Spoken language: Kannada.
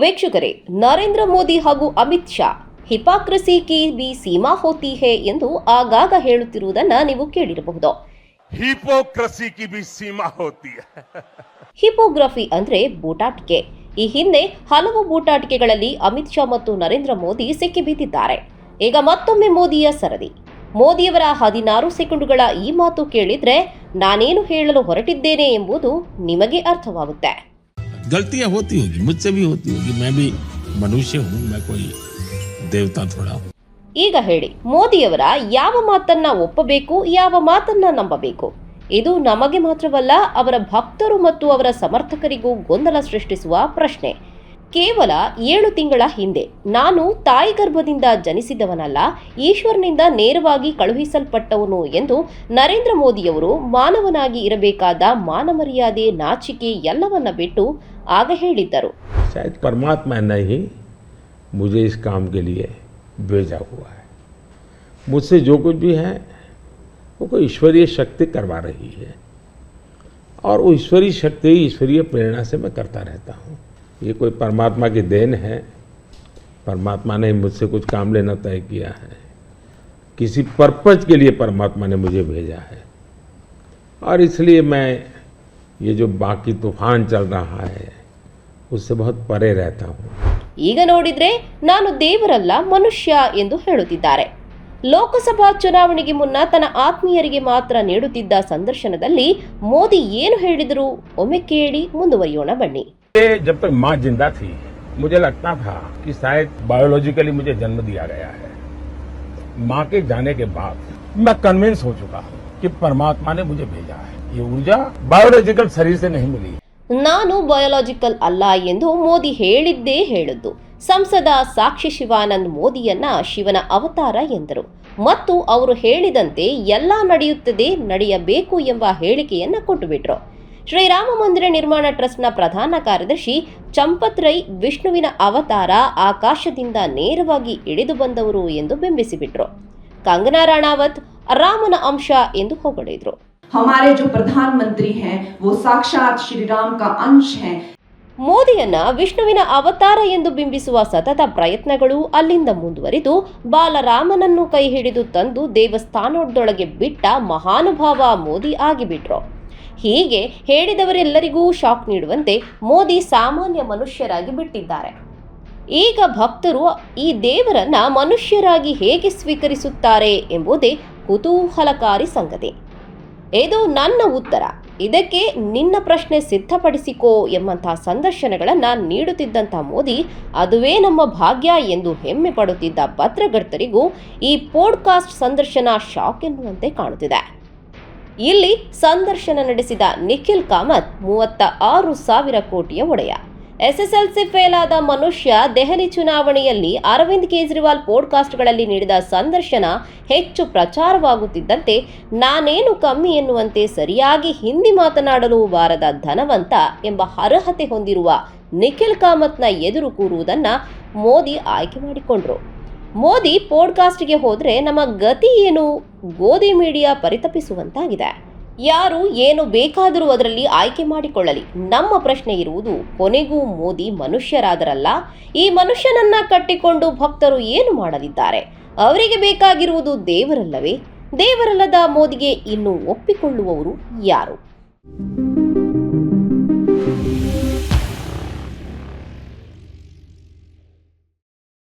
ವೀಕ್ಷಕರೇ ನರೇಂದ್ರ ಮೋದಿ ಹಾಗೂ ಅಮಿತ್ ಶಾ ಹಿಪಾಕ್ರಸಿ ಕಿ ಬಿ ಸೀಮಾ ಹೋತಿ ಹೇ ಎಂದು ಆಗಾಗ ಹೇಳುತ್ತಿರುವುದನ್ನ ನೀವು ಕೇಳಿರಬಹುದು. ಹಿಪೋಕ್ರಸಿ ಕಿ ಬಿ ಸೀಮಾ ಹೋತಿ ಹಿಪೋಗ್ರಫಿ ಅಂದ್ರೆ ಬೂಟಾಟಿಕೆ. ಈ ಹಿಂದೆ ಹಲವು ಬೂಟಾಟಿಕೆಗಳಲ್ಲಿ ಅಮಿತ್ ಶಾ ಮತ್ತು ನರೇಂದ್ರ ಮೋದಿ ಸಿಕ್ಕಿಬಿದ್ದಿದ್ದಾರೆ ಈಗ ಮತ್ತೊಮ್ಮೆ ಮೋದಿಯ ಸರದಿ. ಮೋದಿಯವರ ಹದಿನಾರು ಸೆಕೆಂಡುಗಳ ಈ ಮಾತು ಕೇಳಿದ್ರೆ ನಾನೇನು ಹೇಳಲು ಹೊರಟಿದ್ದೇನೆ ಎಂಬುದು ನಿಮಗೆ ಅರ್ಥವಾಗುತ್ತೆ. गलतियां होती होगी मुझसे भी होती होगी मैं भी मनुष्य हूँ मैं कोई देवता थोड़ा हूँ ಈಗ ಹೇಳಿ ಮೋದಿಯವರ ಯಾವ ಮಾತನ್ನ ಒಪ್ಪಬೇಕು ಯಾವ ಮಾತನ್ನ ನಂಬಬೇಕು ಇದು ನಮಗೆ ಮಾತ್ರವಲ್ಲ ಅವರ ಭಕ್ತರು ಮತ್ತು ಅವರ ಸಮರ್ಥಕರಿಗೂ ಗೊಂದಲ ಸೃಷ್ಟಿಸುವ ಪ್ರಶ್ನೆ ಕೇವಲ ಏಳು ತಿಂಗಳ ಹಿಂದೆ ನಾನು ತಾಯಿ ಗರ್ಭದಿಂದ ಜನಿಸಿದವನಲ್ಲ ಈಶ್ವರನಿಂದ ನೇರವಾಗಿ ಕಳುಹಿಸಲ್ಪಟ್ಟವನು ಎಂದು ನರೇಂದ್ರ ಮೋದಿಯವರು ಮಾನವನಾಗಿ ಇರಬೇಕಾದ ಮಾನಮರ್ಯಾದೆ ನಾಚಿಕೆ ಎಲ್ಲವನ್ನ ಬಿಟ್ಟು ಆಗ ಹೇಳಿದ್ದರು शायद परमात्मा ने ही मुझे इस काम के लिए भेजा हुआ है मुझसे जो कुछ भी है वो कोई ईश्वरीय शक्ति करवा रही है और वो ईश्वरीय शक्ति ईश्वरीय प्रेरणा से मैं करता रहता हूँ ये कोई परमात्मा की देन है परमात्मा ने मुझसे कुछ काम लेना तय किया है किसी पर्पज के लिए परमात्मा ने मुझे भेजा है और इसलिए मैं ये जो बाकी तूफान चल रहा है उससे बहुत परे रहता हूँ ಈಗ ನೋಡಿದ್ರೆ ನಾನು ದೇವರಲ್ಲ ಮನುಷ್ಯ ಎಂದು ಹೇಳುತ್ತಿದ್ದಾರೆ ಲೋಕಸಭಾ ಚುನಾವಣೆಗೆ ಮುನ್ನ ತನ್ನ ಆತ್ಮೀಯರಿಗೆ ಮಾತ್ರ ನೀಡುತ್ತಿದ್ದ ಸಂದರ್ಶನದಲ್ಲಿ ಮೋದಿ ಏನು ಹೇಳಿದರು ಒಮ್ಮೆ ಕೇಳಿ ಮುಂದುವರಿಯೋಣ ಬನ್ನಿ ये जब तक माँ जिंदा थी मुझे लगता था कि शायद बायोलॉजिकली मुझे जन्म दिया गया है माँ के जाने के बाद मैं कन्विंस हो चुका हूँ कि परमात्मा ने मुझे भेजा है ये ऊर्जा बायोलॉजिकल शरीर से नहीं मिली ನಾನು ಬಯೋಲಾಜಿಕಲ್ ಅಲ್ಲ ಎಂದು ಮೋದಿ ಹೇಳಿದ್ದೇ ಹೇಳದ್ದು ಸಂಸದ ಸಾಕ್ಷಿ ಶಿವಾನಂದ್ ಮೋದಿಯನ್ನ ಶಿವನ ಅವತಾರ ಎಂದರು ಮತ್ತು ಅವರು ಹೇಳಿದಂತೆ ಎಲ್ಲ ನಡೆಯುತ್ತದೆ ನಡೆಯಬೇಕು ಎಂಬ ಹೇಳಿಕೆಯನ್ನ ಕೊಟ್ಟುಬಿಟ್ರು ಶ್ರೀರಾಮ ಮಂದಿರ ನಿರ್ಮಾಣ ಟ್ರಸ್ಟ್ನ ಪ್ರಧಾನ ಕಾರ್ಯದರ್ಶಿ ಚಂಪತ್ ರೈ ವಿಷ್ಣುವಿನ ಅವತಾರ ಆಕಾಶದಿಂದ ನೇರವಾಗಿ ಇಳಿದು ಬಂದವರು ಎಂದು ಬಿಂಬಿಸಿಬಿಟ್ರು. ಕಂಗನಾ ರಾಣಾವತ್ ರಾಮನ ಅಂಶ ಎಂದು ಹೊಗಳಿದ್ರು. ಹಮಾರೆ ಪ್ರಧಾನ ಮಂತ್ರಿ ವೋ ಸಾಕ್ಷಾತ್ ಶ್ರೀರಾಮ್ ಕಾ ಅಂಶ ಮೋದಿಯನ್ನ ವಿಷ್ಣುವಿನ ಅವತಾರ ಎಂದು ಬಿಂಬಿಸುವ ಸತತ ಪ್ರಯತ್ನಗಳು ಅಲ್ಲಿಂದ ಮುಂದುವರಿದು ಬಾಲರಾಮನನ್ನು ಕೈ ಹಿಡಿದು ತಂದು ದೇವಸ್ಥಾನದೊಳಗೆ ಬಿಟ್ಟ ಮಹಾನುಭಾವ ಮೋದಿ ಆಗಿಬಿಟ್ರು. ಹೀಗೆ ಹೇಳಿದವರೆಲ್ಲರಿಗೂ ಶಾಕ್ ನೀಡುವಂತೆ ಮೋದಿ ಸಾಮಾನ್ಯ ಮನುಷ್ಯರಾಗಿ ಬಿಟ್ಟಿದ್ದಾರೆ. ಈಗ ಭಕ್ತರು ಈ ದೇವರನ್ನ ಮನುಷ್ಯರಾಗಿ ಹೇಗೆ ಸ್ವೀಕರಿಸುತ್ತಾರೆ ಎಂಬುದೇ ಕುತೂಹಲಕಾರಿ ಸಂಗತಿ. ಇದು ನನ್ನ ಉತ್ತರ. ಇದಕ್ಕೆ ನಿನ್ನ ಪ್ರಶ್ನೆ ಸಿದ್ಧಪಡಿಸಿಕೋ ಎಂಬಂತಹ ಸಂದರ್ಶನಗಳನ್ನು ನೀಡುತ್ತಿದ್ದಂಥ ಮೋದಿ ಅದುವೇ ನಮ್ಮ ಭಾಗ್ಯ ಎಂದು ಹೆಮ್ಮೆ ಪಡುತ್ತಿದ್ದ ಪತ್ರಕರ್ತರಿಗೂ ಈ ಪೋಡ್ಕಾಸ್ಟ್ ಸಂದರ್ಶನ ಶಾಕ್ ಎನ್ನುವಂತೆ ಕಾಣುತ್ತಿದೆ. ಇಲ್ಲಿ ಸಂದರ್ಶನ ನಡೆಸಿದ ನಿಖಿಲ್ ಕಾಮತ್ ಮೂವತ್ತ ಆರು ಸಾವಿರ ಕೋಟಿಯ ಒಡೆಯ. ಎಸ್ಎಸ್ಎಲ್ಸಿ ಫೇಲ್ ಆದ ಮನುಷ್ಯ ದೆಹಲಿ ಚುನಾವಣೆಯಲ್ಲಿ ಅರವಿಂದ್ ಕೇಜ್ರಿವಾಲ್ ಪಾಡ್ಕಾಸ್ಟ್ಗಳಲ್ಲಿ ನೀಡಿದ ಸಂದರ್ಶನ ಹೆಚ್ಚು ಪ್ರಚಾರವಾಗುತ್ತಿದ್ದಂತೆ, ನಾನೇನು ಕಮ್ಮಿ ಎನ್ನುವಂತೆ ಸರಿಯಾಗಿ ಹಿಂದಿ ಮಾತನಾಡಲು ಬಾರದ ಧನವಂತ ಎಂಬ ಅರ್ಹತೆ ಹೊಂದಿರುವ ನಿಖಿಲ್ ಕಾಮತ್ನ ಎದುರು ಕೂರುವುದನ್ನು ಮೋದಿ ಆಯ್ಕೆ ಮಾಡಿಕೊಂಡ್ರು. ಮೋದಿ ಪೋಡ್ಕಾಸ್ಟ್ಗೆ ಹೋದರೆ ನಮ್ಮ ಗತಿ ಏನು? ಗೋಧಿ ಮೀಡಿಯಾ ಪರಿತಪಿಸುವಂತಾಗಿದೆ. ಯಾರು ಏನು ಬೇಕಾದರೂ ಅದರಲ್ಲಿ ಆಯ್ಕೆ ಮಾಡಿಕೊಳ್ಳಲಿ. ನಮ್ಮ ಪ್ರಶ್ನೆ ಇರುವುದು, ಕೊನೆಗೂ ಮೋದಿ ಮನುಷ್ಯರಾದರಲ್ಲ? ಈ ಮನುಷ್ಯನನ್ನ ಕಟ್ಟಿಕೊಂಡು ಭಕ್ತರು ಏನು ಮಾಡಲಿದ್ದಾರೆ? ಅವರಿಗೆ ಬೇಕಾಗಿರುವುದು ದೇವರಲ್ಲವೇ? ದೇವರಲ್ಲದ ಮೋದಿಗೆ ಇನ್ನು ಒಪ್ಪಿಕೊಳ್ಳುವವರು ಯಾರು?